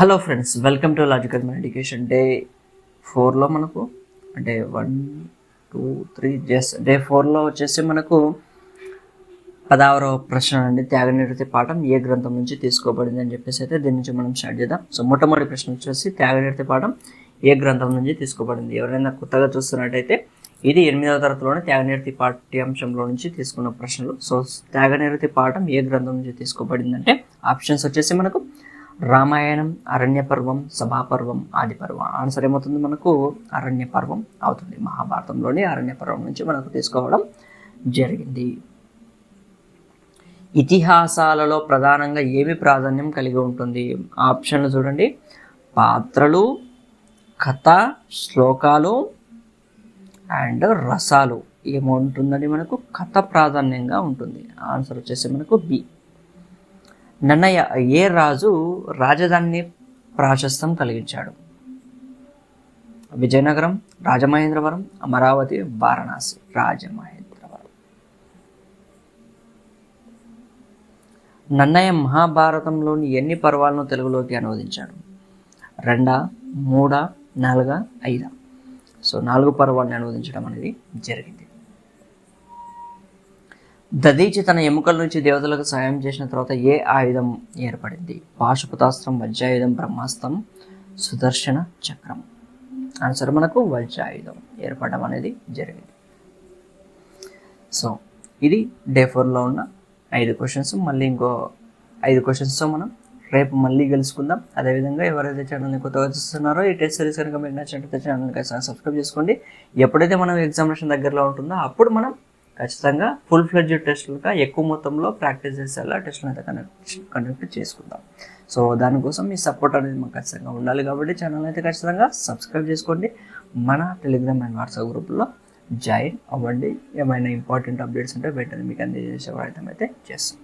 Hello friends welcome to logical medication day ఫోర్లో మనకు అంటే one two three just day ఫోర్లో వచ్చేసి మనకు పదహారవ ప్రశ్న అండి త్యాగనిరతి పాఠం ఏ గ్రంథం నుంచి తీసుకోబడింది అని చెప్పేసి అయితే దీని నుంచి మనం స్టార్ట్ చేద్దాం. సో మొట్టమొదటి ప్రశ్న వచ్చేసి త్యాగనిరతి పాఠం ఏ గ్రంథం నుంచి తీసుకోబడింది? ఎవరైనా కొత్తగా చూస్తున్నట్టయితే ఇది ఎనిమిదవ తరగతిలోనే త్యాగనిరతి పాఠ్యాంశంలో నుంచి తీసుకున్న ప్రశ్నలు. సో త్యాగనిరతి పాఠం ఏ గ్రంథం నుంచి తీసుకోబడిందంటే ఆప్షన్స్ వచ్చేసి మనకు రామాయణం అరణ్య పర్వం సభాపర్వం ఆది పర్వం. ఆన్సర్ ఏమవుతుంది మనకు? అరణ్య పర్వం అవుతుంది. మహాభారతంలోని అరణ్య పర్వం నుంచి మనకు తీసుకోవడం జరిగింది. ఇతిహాసాలలో ప్రధానంగా ఏమి ప్రాధాన్యం కలిగి ఉంటుంది? ఆప్షన్లు చూడండి. పాత్రలు కథ శ్లోకాలు అండ్ రసాలు. ఏముంటుందండి మనకు? కథ ప్రాధాన్యంగా ఉంటుంది. ఆన్సర్ వచ్చేసి మనకు బి. నన్నయ్య ఏ రాజు రాజధానిని ప్రాశస్తం కలిగించాడు? విజయనగరం రాజమహేంద్రవరం అమరావతి వారణాసి రాజమహేంద్రవరం. నన్నయ్య మహాభారతంలోని ఎన్ని పర్వాలను తెలుగులోకి అనువదించాడు? రెండా మూడా నాలుగా ఐదా? సో నాలుగు పర్వాలను అనువదించడం అనేది జరిగింది. దదీచి తన ఎముకల నుంచి దేవతలకు సహాయం చేసిన తర్వాత ఏ ఆయుధం ఏర్పడింది? పాశుపతాస్త్రం వజ్రాయుధం బ్రహ్మాస్త్రం సుదర్శన చక్రం. ఆన్సర్ మనకు వజ్రాయుధం ఏర్పడడం అనేది జరిగింది. సో ఇది డే ఫోర్లో ఉన్న ఐదు క్వశ్చన్స్ మళ్ళీ ఇంకో ఐదు క్వశ్చన్స్తో మనం రేపు మళ్ళీ గెలుచుకుందాం. అదేవిధంగా ఎవరైతే ఛానల్ని కొత్తగా చూస్తున్నారో ఈ టెస్ట్ సిరీస్ కనుక మీకు నచ్చినట్లయితే ఛానల్ని ఖచ్చితంగా సబ్స్క్రైబ్ చేసుకోండి. ఎప్పుడైతే మనం ఎగ్జామినేషన్ దగ్గరలో ఉంటుందో అప్పుడు మనం ఖచ్చితంగా ఫుల్ ఫ్లెడ్జ్ టెస్టులుగా ఎక్కువ మొత్తంలో ప్రాక్టీస్ చేసేలా టెస్టులు అయితే కనెక్ట్ కండక్ట్ చేసుకుందాం. సో దానికోసం మీ సపోర్ట్ అనేది మాకు ఖచ్చితంగా ఉండాలి కాబట్టి ఛానల్ అయితే ఖచ్చితంగా సబ్స్క్రైబ్ చేసుకోండి. మన టెలిగ్రామ్ అండ్ వాట్సాప్ గ్రూప్లో జాయిన్ అవ్వండి. ఏమైనా ఇంపార్టెంట్ అప్డేట్స్ ఉంటే వెంటనే మీకు అందజేసే ప్రయత్నం అయితే చేస్తాం.